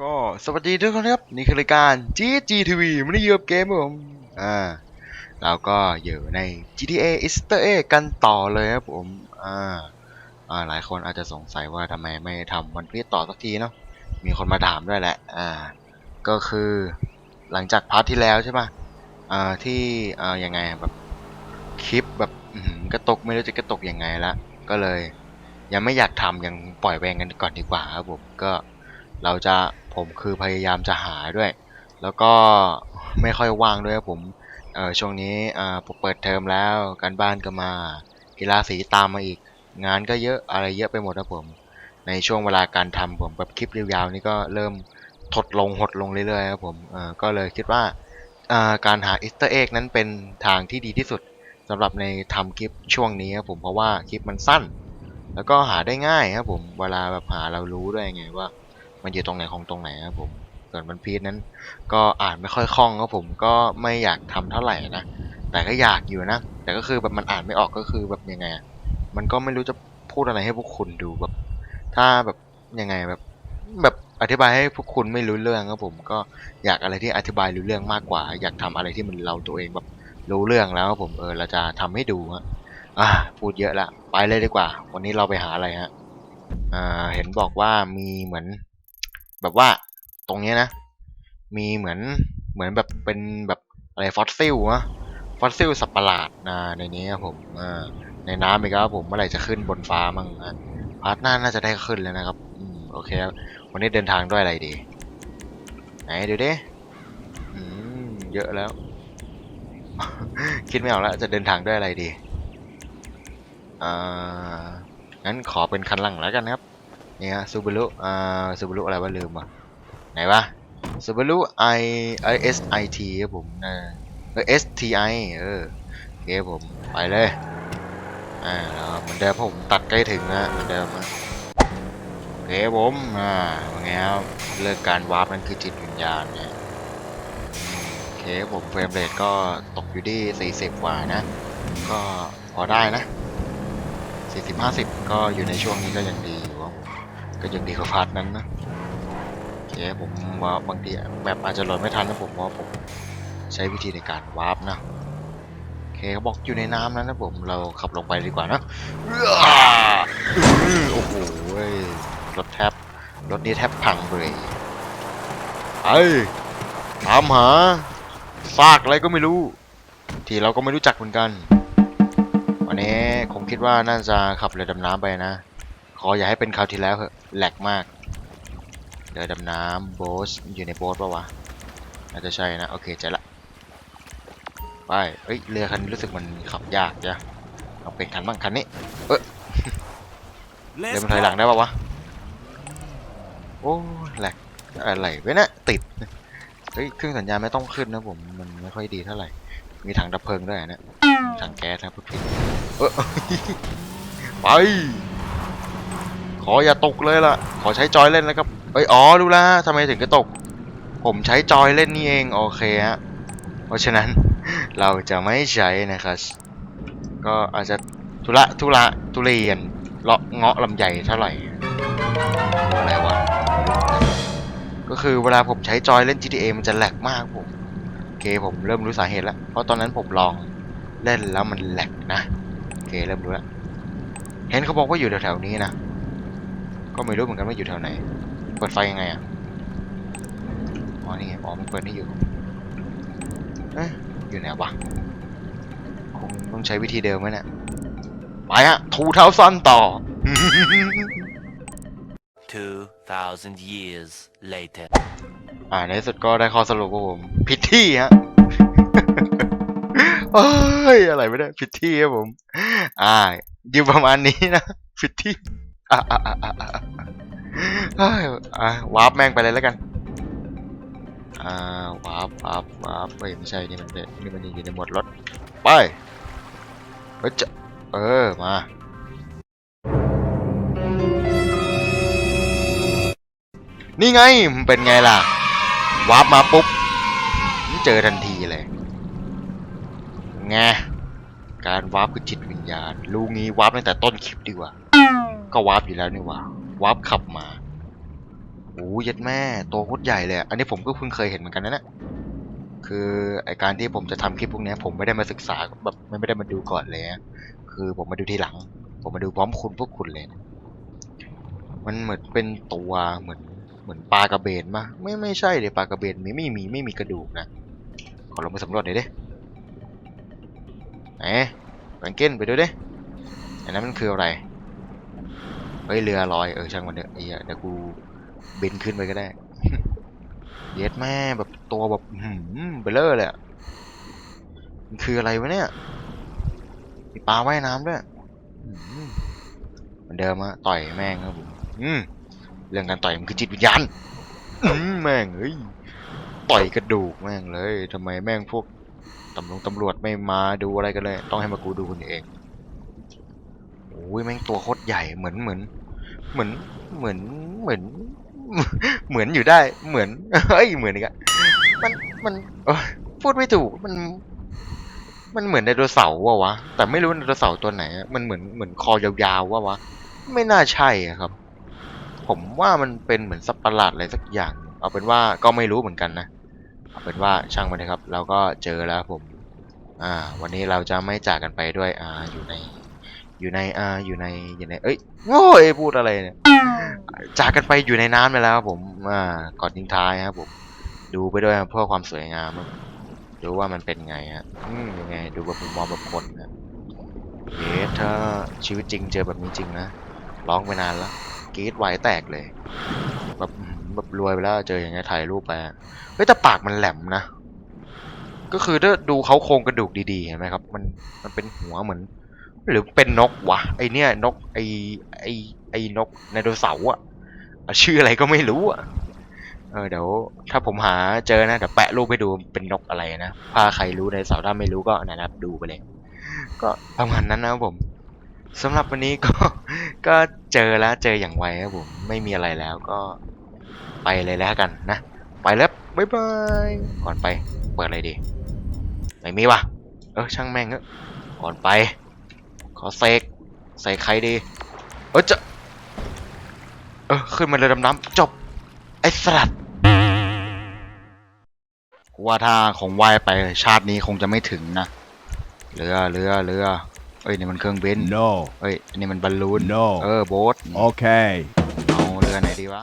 ก็สวัสดีทุกคนครับ นี่คือรายการ GGTV มันนี่อยู่กับเกมผมอ่าเราก็อยู่ใน GTA Easter Egg กันต่อเลยครับผมอ่าอ่าหลายคนอาจจะสงสัยว่าทำไมไม่ทำวันพีชต่อสักทีเนาะมีคนมาถามด้วยแหละอ่าก็คือหลังจากพาร์ทที่แล้วใช่ป่ะอ่าที่อ่ายังไงแบบคลิปแบบหือกระตกไม่รู้จะกระตกยังไงละก็เลยยังไม่อยากทำยังปล่อยแวงกันก่อนดีกว่าครับผมก็เราจะ ผมคือพยายามจะหาด้วย แล้วก็ไม่ค่อยว่างด้วยครับผมเออช่วงนี้อ่อผมเปิดเทอมแล้วการบ้านก็มากีฬาสีตามมาอีก งานก็เยอะอะไรเยอะไปหมดครับผม ในช่วงเวลาการทำผมแบบคลิปยาวๆนี่ก็เริ่มถดลงหดลงเรื่อยๆครับผมเออก็เลยคิดว่าอ่อการหาอิสเตอร์เอ็กนั้นเป็นทางที่ดีที่สุดสำหรับในทำคลิปช่วงนี้ครับผมเพราะว่าคลิปมันสั้น แล้วก็หาได้ง่ายครับผมเวลาแบบหาเรารู้ด้วยไงว่า มันอยู่ตรงไหนของตรงไหนครับผมส่วนมันพีชนั้น ก็อ่านไม่ค่อยคล่องครับผมก็ไม่อยากทำเท่าไหร่นะแต่ก็อยากอยู่นะ แต่ก็คือแบบมันอ่านไม่ออกก็คือแบบยังไง มันก็ไม่รู้จะพูดอะไรให้พวกคุณดูแบบ ถ้าแบบยังไงแบบแบบอธิบายให้พวกคุณไม่รู้เรื่องครับผมก็อยากอะไรที่อธิบายรู้เรื่องมากกว่า อยากทำอะไรที่มันเราตัวเองแบบรู้เรื่องแล้วครับผมเออเราจะทำให้ดูฮะอ่าพูดเยอะละไปเลยดีกว่า วันนี้เราไปหาอะไรฮะอ่าเห็นบอกว่ามีเหมือน แบบว่าตรงนี้นะ มีเหมือนเหมือนแบบเป็นแบบอะไรฟอสซิลนะฟอสซิลสัตว์ประหลาดนะในนี้ครับผมในน้ำอีกครับผมเมื่อไหร่จะขึ้นบนฟ้ามั่งพาร์ทหน้าน่าจะได้ขึ้นแล้วนะครับอืมโอเคครับวันนี้เดินทางด้วยอะไรดี ไหนดูดิอืมเยอะแล้ว คิดไม่ออกแล้วจะเดินทางด้วยอะไรดีอ่างั้นขอเป็นคันหลังแล้วกันครับ นี่ยซูบารุอ่าซูบารุอะไรวะลืมอะไหนวะซูบารุ i i s i t ครับผมเออเออ s t i เออโอเคผมไปเลยอ่าเหมือนเดิมผมตัดใกล้ถึงนะเหมือนเดิมนะโอเคผมอ่าว่าไงครับเรื่องการวาร์ปนั่นคือจิตวิญญาณเนี่ยโอเคผมเฟรมเรทก็ตกอยู่ที่ 40กว่านะ ก็พอได้นะสี่สิบห้าสิบก็อยู่ในช่วงนี้ก็ยังดี ก็ยังดีกว่าพาร์ทนั้นนะโอเคผมว่าบางทีแบบอาจจะโหลดไม่ทันนะผมเพราผมใช้วิธีในการวาร์ปนะโอเคเขาบอกอยู่ในน้ำนั้นนะผมเราขับลงไปดีกว่านะโอ้โห้รถแทบรถนี้แทบพังเลยไอ้ตามหาซากอะไรก็ไม่รู้ ที่เราก็ไม่รู้จักเหมือนกัน วันนี้ผมคิดว่าน่าจะขับเรือดำน้ำไปนะ ขออย่าให้เป็นคราวที่แล้วเถอะแหลกมากเรือดำน้ำโบ๊ทอยู่ในโบ๊ทปะวะน่าจะใช่นะ โอเคใจละไปเอ้ยเรือคันนี้รู้สึกมันขับยากจ้ะเอาเป็นคันบ้างคันนี้เออเรือมันถอยหลังได้ปะวะโอ้แหลกอะไรไว้นะติดเฮ้ยเครื่องสัญญาณไม่ต้องขึ้นนะผมมันไม่ค่อยดีเท่าไหร่ มีถังดับเพลิงด้วยนะถังแก๊สนะพูดผิดเออไปข ออย่าตกเลยล่ะ ขอใช้จอยเล่นนะครับเอ้ยอ๋อรู้ละทำไมถึงกระตก ผมใช้จอยเล่นนี่เองโอเคฮะเพราะฉะนั้นเราจะไม่ใช้นะครับ ก็อาจจะทุระทุระทุเรียนเลาะเงาะลำใหญ่เท่าไหร่อะไรวะก็คือเวลาผมใช้จอยเล่น GTA มันจะแหลกมากผมโอเคผมเริ่มรู้สาเหตุแล้ว เพราะตอนนั้นผมลองเล่นแล้วมันแหลกนะโอเคเริ่มรู้แล้วเห็นเขาบอกว่าอยู่แถวๆนี้นะ ก็ไม่รู้เหมือนกันว่าอยู่แถวไหน เปิดไฟยังไงอะ อ๋อ นี่ไง อ๋อ มันเปิดนี่อยู่ เอ๊ะ อยู่ไหนวะ คงต้องใช้วิธีเดิมไหมเนี่ยไปฮะ ทูเท้าสั้นต่อ 2,000 years later. อ่าในที่สุดก็ได้ข้อสรุปว่าผม ผิดที่ฮะเอ้ยอะไรไม่ได้ ผิดที่ครับผม อ่าอยู่ประมาณนี้นะ ผิดที่ อ่าอ่าอ่าอ่าอ่าเฮ้ยอ่าวาร์ปแม่งไปเลยแล้วกัน อ่าวาร์ปวาร์ปวาร์ปเฮ้ยไม่ใช่นี่มันเป็นนี่มันอยู่ในหมวดรถ ไปเฮ้ยจะเออ มานี่ไงมันเป็นไงล่ะ วาร์ปมาปุ๊บเจอทันทีเลยไงการวาร์ปคือจิตวิญญาณ รู้งี้วาร์ปตั้งแต่ต้นคลิปดีกว่า ก็วาร์ปอยู่แล้วนี่หว่าวาร์ปขับมาโอ้ยัดแม่ตัวโคตรใหญ่เลยอันนี้ผมก็เพิ่งเคยเห็นเหมือนกันนะเนี่ยคือไอการที่ผมจะทำคลิปพวกนี้ผมไม่ได้มาศึกษาแบบไม่ได้มาดูก่อนเลยอะคือผมมาดูทีหลัง ผมมาดูพร้อมคุณพวกคุณเลยนะมันเหมือนเป็นตัวเหมือนเหมือนปลากระเบนปะไม่ไม่ใช่เลยปลากระเบนมีไม่มีไม่มีกระดูกนะขอลงไปสำรวจหน่อยดิไหนแบงเก้นไปดูดิอันนั้นมันคืออะไร เฮ้ยเรือลอยเออช่างมันเถอะไอ้เหี้ยเดี๋ยวกูบินขึ้นไปก็ได้ เย็ดแม่แบบตัวแบบหืมเบลเลอร์เลยอะมันคืออะไรวะเนี่ยมีปลาว่ายน้ำด้วยมเหมือนเดิมอะต่อยแม่งครับผมอืมเรื่องการต่อยมันคือจิตวิญญาณแม่งเฮ้ยต่อยกระดูกแม่งเลยทำไมแม่งพวกตำรวจตำรวจไม่มาดูอะไรกันเลย ต้องให้มากูดูคนเองโอ้ยแม่งตัวโคตรใหญ่เหมือนเหมือน เหมือนเหมือนเหมือน เหมือนอยู่ได้เหมือนเฮ้ยเหมือนอีกอะมันมันพูดไม่ถูกมัน มันเหมือนไดโนเสาร์วะวะแต่ไม่รู้ไดโนเสาร์ตัวไหนมันเหมือนเหมือนคอยาวๆวะวะไม่น่าใช่อะครับ ผมว่ามันเป็นเหมือนสัตว์ประหลาดอะไรสักอย่าง เอาเป็นว่าก็ไม่รู้เหมือนกันนะเอาเป็นว่าช่างมันนะครับ เราก็เจอแล้วผม อ่า วันนี้เราจะไม่จากกันไปด้วยอ่าอยู่ใน อยู่ในอ่าอยู่ในอยู่ในเอ้ยโง่ยพูดอะไรเนี่ยจากกันไปอยู่ในน้ำไปแล้วครับผมอ่าก่อนทิ้งท้ายครับผมดูไปด้วยเพื่อความสวยงามครับดูว่ามันเป็นไงฮะอืมยังไง ดูแบบมุมมองแบบคนนะเอ๊ะถ้าชีวิตจริงเจอแบบนี้จริงนะร้องไปนานแล้วกรีดไวแตกเลยแบบอื้อหือแบบรวยไปแล้วเจออย่างเงี้ยถ่ายรูปไปอะเฮ้ยแต่ปากมันแหลมนะก็คือถ้าดูเขาโครงกระดูกดีๆเห็นไหมครับ มันมันเป็นหัวเหมือน หรือเป็นนกวะไอเนี่ยนกไอไอไอนกไดโนเสาร์อะชื่ออะไรก็ไม่รู้อะเออเดี๋ยวถ้าผมหาเจอนะเดี๋ยวแปะรูปให้ดูเป็นนกอะไรนะถ้าใครรู้ในเสาร์ถ้าไม่รู้ก็นะครับดูไปเลย ก็ประมาณนั้นนะครับผมสำหรับวันนี้ก็ก็เจอแล้วเจออย่างไวครับผมไม่มีอะไรแล้วก็ไปเลยแล้วกันนะ ไปแล้วบ๊ายบายก่อนไปเปิดอะไรดี ไม่มีวะเออช่างแม่งเถอก่อนไป ขอเสกใส่ใครดีเออจะเออขึ้นมาเลยดำน้ำจบ ไอ้สลัดกูว่าถ้าของไหวไปชาตินี้คงจะไม่ถึงนะเรือเรือเรือเอ้ยนี่มันเครื่องบิน No. เอ้ยอันนี้มันบอลลูน No. เออโบ๊ท Okay. เอาเรือไหนดีวะ